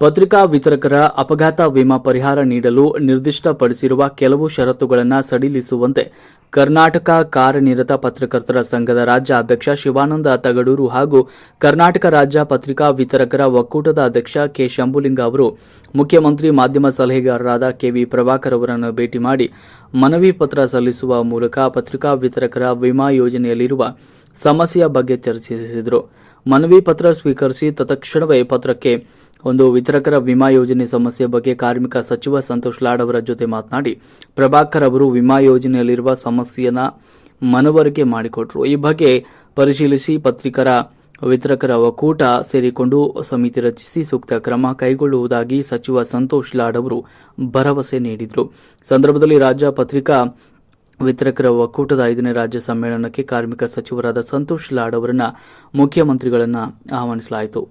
ಪತ್ರಿಕಾ ವಿತರಕರ ಅಪಘಾತ ವಿಮಾ ಪರಿಹಾರ ನೀಡಲು ನಿರ್ದಿಷ್ಟಪಡಿಸಿರುವ ಕೆಲವು ಷರತ್ತುಗಳನ್ನು ಸಡಿಲಿಸುವಂತೆ ಕರ್ನಾಟಕ ಕಾರ್ಯನಿರತ ಪತ್ರಕರ್ತರ ಸಂಘದ ರಾಜ್ಯ ಅಧ್ಯಕ್ಷ ಶಿವಾನಂದ ತಗಡೂರು ಹಾಗೂ ಕರ್ನಾಟಕ ರಾಜ್ಯ ಪತ್ರಿಕಾ ವಿತರಕರ ಒಕ್ಕೂಟದ ಅಧ್ಯಕ್ಷ ಕೆ. ಶಂಭುಲಿಂಗ ಅವರು, ಮುಖ್ಯಮಂತ್ರಿ ಮಾಧ್ಯಮ ಸಲಹೆಗಾರರಾದ ಕೆವಿ ಪ್ರಭಾಕರ್ ಅವರನ್ನು ಭೇಟಿ ಮಾಡಿ ಮನವಿ ಪತ್ರ ಸಲ್ಲಿಸುವ ಮೂಲಕ ಪತ್ರಿಕಾ ವಿತರಕರ ವಿಮಾ ಯೋಜನೆಯಲ್ಲಿರುವ ಸಮಸ್ಯೆಯ ಬಗ್ಗೆ ಚರ್ಚಿಸಿದರು. ಮನವಿ ಪತ್ರ ಸ್ವೀಕರಿಸಿ ತತ್ಕ್ಷಣವೇ ಪತ್ರಕ್ಕೆ ಒಂದು ವಿತರಕರ ವಿಮಾ ಯೋಜನೆ ಸಮಸ್ಯೆ ಬಗ್ಗೆ ಕಾರ್ಮಿಕ ಸಚಿವ ಸಂತೋಷ್ ಲಾಡ್ ಅವರ ಜೊತೆ ಮಾತನಾಡಿ, ಪ್ರಭಾಕರ್ ಅವರು ವಿಮಾ ಯೋಜನೆಯಲ್ಲಿರುವ ಸಮಸ್ಯೆಯನ್ನ ಮನವರಿಕೆ ಮಾಡಿಕೊಟ್ರು. ಈ ಬಗ್ಗೆ ಪರಿಶೀಲಿಸಿ ಪತ್ರಿಕರ ವಿತರಕರ ಒಕ್ಕೂಟ ಸೇರಿಕೊಂಡು ಸಮಿತಿ ರಚಿಸಿ ಸೂಕ್ತ ಕ್ರಮ ಕೈಗೊಳ್ಳುವುದಾಗಿ ಸಚಿವ ಸಂತೋಷ್ ಲಾಡ್ ಅವರು ಭರವಸೆ ನೀಡಿದರು. ಸಂದರ್ಭದಲ್ಲಿ ರಾಜ್ಯ ಪತ್ರಿಕಾ ವಿತರಕರ ಒಕ್ಕೂಟದ ಐದನೇ ರಾಜ್ಯ ಸಮ್ಮೇಳನಕ್ಕೆ ಕಾರ್ಮಿಕ ಸಚಿವರಾದ ಸಂತೋಷ್ ಲಾಡ್ ಅವರನ್ನು ಮುಖ್ಯಮಂತ್ರಿಗಳನ್ನ ಆಹ್ವಾನಿಸಲಾಯಿತು.